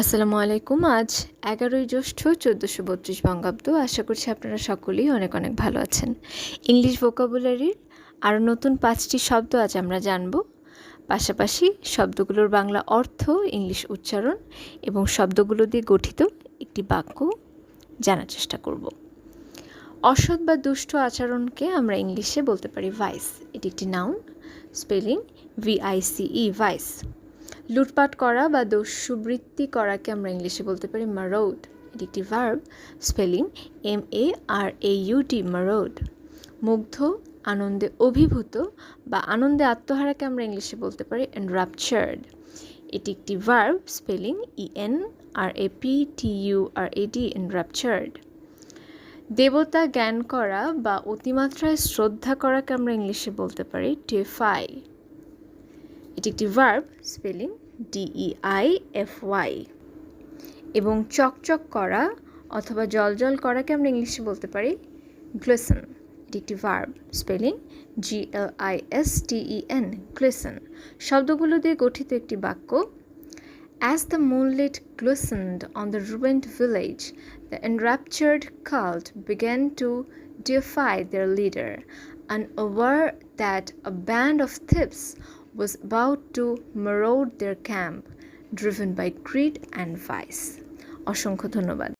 আসসালামু আলাইকুম, আজ এগারোই জ্যৈষ্ঠ চোদ্দোশো বত্রিশ বঙ্গাব্দ। আশা করছি আপনারা সকলেই অনেক অনেক ভালো আছেন। ইংলিশ ভোকাবুলারির আরও নতুন পাঁচটি শব্দ আজ আমরা জানব। পাশাপাশি শব্দগুলোর বাংলা অর্থ, ইংলিশ উচ্চারণ এবং শব্দগুলো দিয়ে গঠিত একটি বাক্য জানার চেষ্টা করব। অসৎ বা দুষ্ট আচরণকে আমরা ইংলিশে বলতে পারি ভাইস এটি একটি নাউন স্পেলিং ভিআইসিই ভাইস লুটপাট করা বা দস্যুবৃত্তি করাকে আমরা ইংলিশে বলতে পারি মারৌড। এটি একটি verb spelling M A R A U T মারৌড। মুগ্ধ, আনন্দে অভিভূত বা আনন্দে আত্মহারাকে আমরা ইংলিশে বলতে পারি এনরাপচার্ড এটি একটি verb spelling E N R A P T U R E D enraptured দেবতা জ্ঞান করা বা অতিমাত্রায় শ্রদ্ধা করাকে আমরা ইংলিশে বলতে পারি টেফাই এটি একটি ভার্ব স্পেলিং ডিইআইএফওয়াই এবং চকচক করা অথবা জলজল করাকে আমরা ইংলিশে বলতে পারি গ্লোসন। একটি verb spelling G L I S G L I S T E N glisten. শব্দগুলো দিয়ে গঠিত একটি বাক্য as the moonlit glistened on the ruined village the enraptured cult began to defy their leader unaware that a band of thieves was about to maraud their camp, driven by greed and vice. অসংখ্য ধন্যবাদ